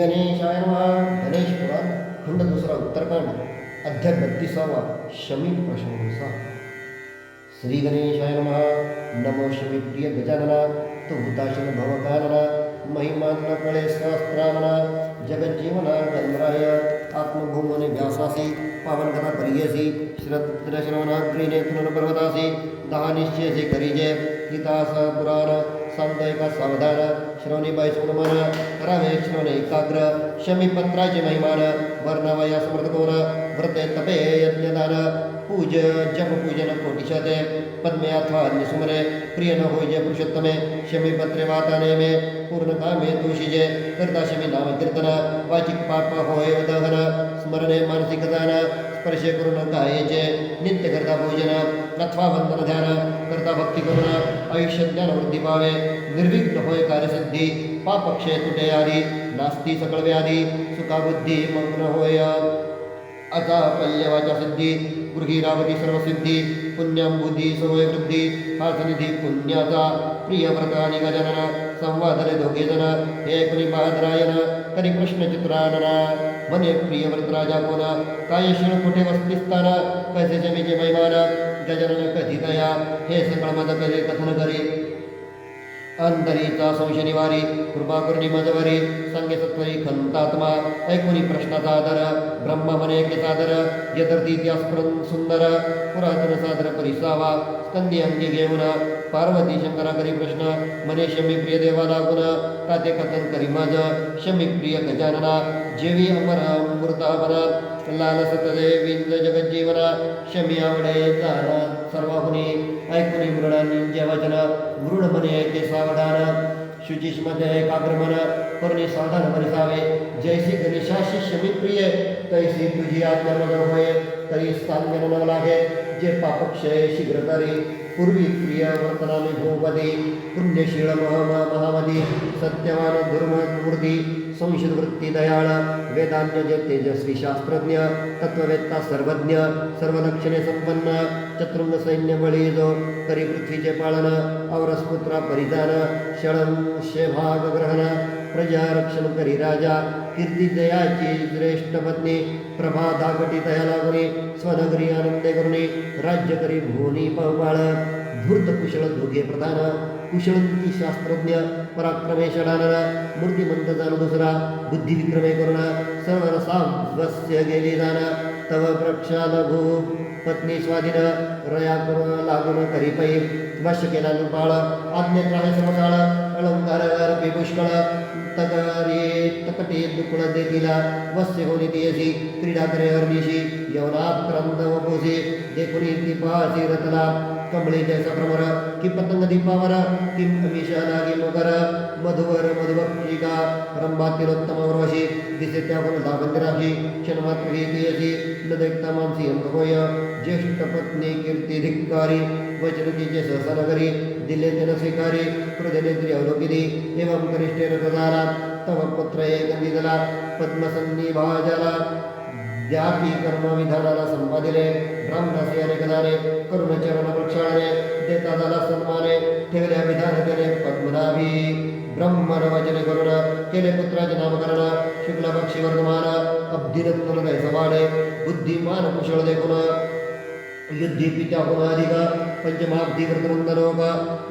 गणेशाय खंड दुसरा उत्तरकांड, अध्याय बत्तीसावा, शमी प्रशंसा। श्री गणेशाय नमः। नमो शमी प्रिय गजानना तू हुताशन भवकानना महिमान्न कळे सहस्त्रानना जगज्जीवना गंधराय आत्मभूमने व्यासासी पावन कथा परियसी श्रद्रश्रवणाग्रीने पुनर् पर्वतासी दहा निश्चयसे करीजे गीतास पुराण, सामुदायिका सावधान। श्रवणी बाई सुमन करावे श्रवणे एकाग्र शमी पत्राचे महिमान वर्णवया समर्थकोन व्रते तपे यज्ञदान पूज जप पूजन कोटिशते पद्मे अथवा अन्यसुमने प्रिय न होय जे पुरुषोत्तमे शमी पत्रे वाताने मे कामे तुषिजे करता शमी नाम कीर्तन वाचिक पाप होय दहन स्मरणे मानसिक दान स्पर्श स्पर्शे करून गायेचे नित्य करता पूजन अथवा वंदन ध्यान करता भक्ती करून आयुष्य ज्ञान वृद्धी पावे निर्विघ्न होय कार्यसिद्धी पाप क्षय तुटे आदी नास्ती सकळ व्याधी सुखाबुद्धी मग्न होय अथा पल्यवाचा सिद्धी गृहीरावती सर्वसिद्धी बुद्धी सवय वृद्धी हासनिधी पुण्याचा प्रिय व्रत आणि गजानन संवादने दोघे हे कुणी बहादरायन करी कृष्ण चित्रानना मने प्रिय व्रत राजा कोणा काय शिळ कुठे वस्तिस्थान, कसे जमीचे महिमान दया हे सकळ मद कधी कथन करी। अंतरीचा संशय निवारी कृपा करुणी मजवरी संगे सत्वरी खंतात्मा ऐकुनी प्रश्नाचा आदर ब्रह्म मने सादर, यदर्थी त्यास्पृन सुंदर, पुरातन सादर परिसावा, स्कंदी अंगी घेऊन पार्वती शंकरा करी प्रश्न, मने शमी प्रिय देवा लागून काते कथन करी माझ, शमी प्रिय गजानना, जेवी अमर अमृतापना लाल सतदेवींद्र जगज्जीवना शमी आवडे जाना सर्वाहुनी ऐकुनी मृडांचे वचन मृड म्हणे ते सावधान शुचिष्मध्ये एकाग्रमन करुणी सावधान बरसावे जैसी गणेशाशी शमी प्रिय तैसी तुझी मग होय तरी स्थान न लागे जे पापक्षय शीघ्र करी पूर्वी प्रिय वर्तनाने भूपदी पुण्यशीळ महा महामदी सत्यवान धर्ममूर्ती संशद वृत्ती दयाळ वेदान्य तेजस्वी शास्त्रज्ञ तत्ववेत्ता सर्वज्ञ, सर्वलक्षणे संपन्न चतुर्ंग सैन्य बळी जो करी पृथ्वीचे पाळन औरसपुत्रा परिधान शळं शेभाग ग्रहण प्रजा रक्षण करी राजा कीर्ती जयाची श्रेष्ठ पत्नी प्रभा दागटी तया लागुनी स्वनगरी आनंदे करुणी राज्य करी भुवनी पाळ धूर्त कुशळ प्रधान कुशळंती शास्त्रज्ञ पराक्रमे षडानन मूर्तिमंत जाणू दुसरा बुद्धी करुण सर्व रसावस्य गेली जाण तव प्रक्षाल भू पत्नी स्वाधीन रया करून लागून करी पै वश केला लुपाळ आज्ञेत राहे सर्वकाळ अलंकार अर्पी पुष्कळ। तकटे दुकुळ देखीला वस्य होनी तियसी क्रीडा करे हरनिशी यवनात क्रंद वपोसी देखुनी दीपासी रतला कमळे जैसा भ्रमर कि पतंग दीपावर किम अमिषा नागी मकर मधुवर मधुभक्षिका रंभा तिरोत्तम वरवशी दिसे त्या गुण दाबंदिराशी क्षणमात्र घेतयसी न देखता मानसी अंग होय ज्येष्ठ पत्नी कीर्ती धिक्कारी वचन तिचे सहसा नगरी दिले तेन स्वीकारी हृदयनेत्री अवलोकिनी, एवं कनिष्ठेन प्रदारा तव पुत्र एक निधला पद्मसन्निभाजला व्यापी कर्म विधानाला संपादिले दाने करुण चरण प्रक्षाळने देता सन्माने, ठेवल्या विधान केले पद्मनाभी ब्रह्मन वचन करुण, केले पुत्राचे नामकरण शुक्ल पक्षी वर्धमान अब्धिरत्न कैसवाडे बुद्धिमान कुशळ देखुन युद्धी पित्या पुनाधिक पंचमाब्धी व्रतवंदनोक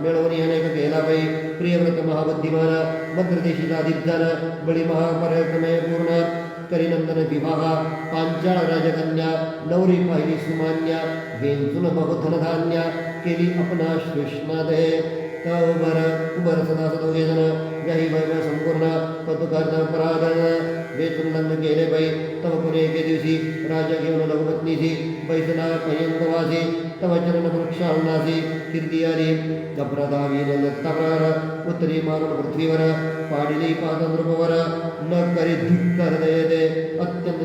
मिळवणी अनेक केला पै प्रियव्रत महाबुद्धिमान मद्रदेशीचा दिग्धन बळी महापराक्रमे पूर्ण करिनंदन विवाह पांचाळ राजकन्या नवरी पाहिली सुमान्या वेंचुन बहुधन धान्य केली अपना कृष्णादे उबर उबर सदा सदोगे जन व्याही वैभव संपूर्ण पतुकार्थ पराधन वेचून लग्न केले पै तव पुणे एके दिवशी राजा घेऊन लघुपत्नीसी बैसना पर्यंतवासी तव चरण वृक्षांनासी कीर्ती आली गभ्रदावी दत्तप्रार उत्तरी मारण पृथ्वीवर पाडिली पादनृपवर न करी धिक्कर दयते। अत्यंत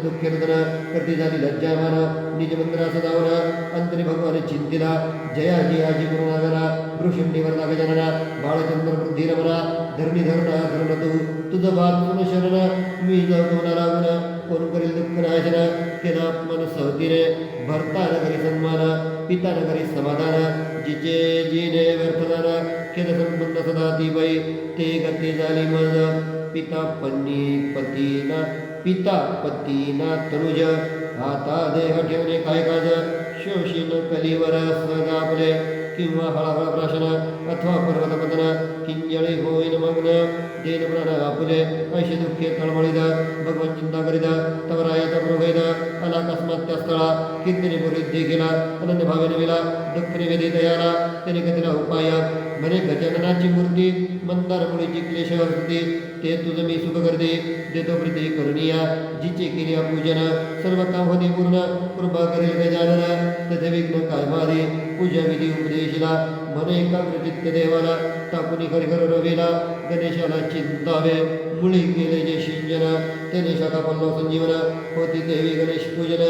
मंदिरा सदावर अंतरी भगवान चिंतिला। जयाजी आजी ಬಾಳಚಂದ್ರ ऋषिंडीवर धरणी धरणा तू तुझं बात शरण मी जगवून लागून कोण करील दुःख नाशन केला मन सहतीने भरता नगरी सन्मान पिता नगरी समाधान जिचे जिने व्यर्थदान केलं संपन्न सदा ती बाई ते गती झाली मज, पिता पत्नी पतीना, पिता पतीना तनुज आता देह ठेवणे काय काज शोषीन कलीवर सहज आपले किंवा हळहळप्राशन अथवा पर्वतपतन किंजळी होईन मग्न देन प्राण आपुले ऐशी दुःखे तळमळीद करीत स्थळा कीर्तिने पुरीत देखील अनन्य भावेने विला दुःख निवेदी दयाला त्याने कथिला उपाय म्हणे गजाननाची मूर्ती, मंदार मुळीची क्लेश हरती ते तुझं मी सुख करते देतो प्रीती करुणिया। जिचे केली पूजन, सर्व काम होते पूर्ण, कृपा करेल गजानन तेथे विघ्न काय मारे, पूजा विधी उपदेशिला। म्हणे एकाग्रचित्त देवाला टाकुनी खरखर रवीला गणेशाला चिंतावे, मुळी केले जे शिंजन त्याने शाखा पल्लव संजीवन, होती देवी गणेश पूजन,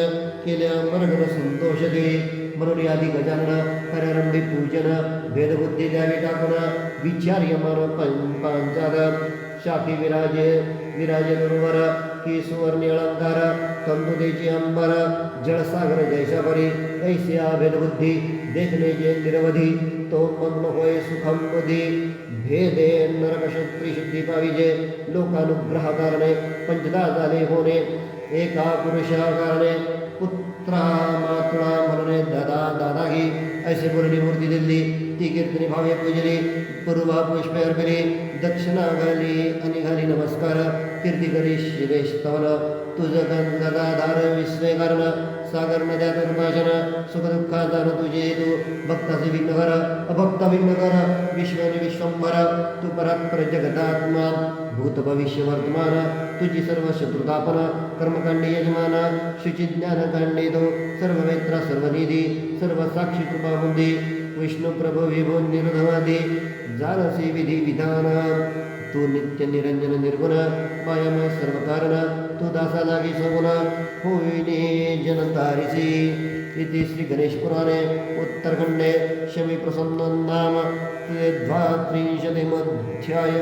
केल्या मरगण संतोष दे म्हणून आधी गजानन हररंबी पूजन भेदबुद्धी द्यावी टाकून विचार्य मन पंचार शाखी विराजे विराजे गुरुवर की सुवर्णी अलंकार तंतुदेची अंबर, जळसागर जैशापरी ऐसिया भेदबुद्धी देखणे जे निरवधी तो मग्न होय सुखम बुधी भेदे पाविजे लोकानुग्रह कारणे पंचदा झाले होणे एका पुरुषा कारणे पुत्रा मातुळा म्हणणे दादा दादा ही ऐसे बोलणी मूर्ती दिली ती कीर्तनी भावे पूजली पूर्वा पुष्पे अर्पणे दक्षिणा घाली आणि घाली नमस्कार कीर्ती करी शिवे स्तवन तुझ गंगाधार विश्वे कारण सागर नद्यात भाषण सुख दुःखाचा तुझे हेतू भक्ताचे विघ्नकर अभक्त विघ्नकर विश्वनि विश्वंभर तू परात्पर जगतात्मा भूत भविष्य वर्तमान तुझी सर्व शत्रुतापन कर्मकांडी यजमान शुची ज्ञान कांडे तो सर्व वेत्रा सर्व साक्षी कृपा बुद्धी विष्णू प्रभू विभो निर्धवादी जाणसी विधी विधान, तू नित्य निरंजन निर्गुण मायामय सर्व कारण तू दासा लागी सगुण होईने जनतारिसी। इति श्री गणेश पुराणे उत्तरखंडे शमी प्रसन्न नाम द्वात्रिंशतिमध्याय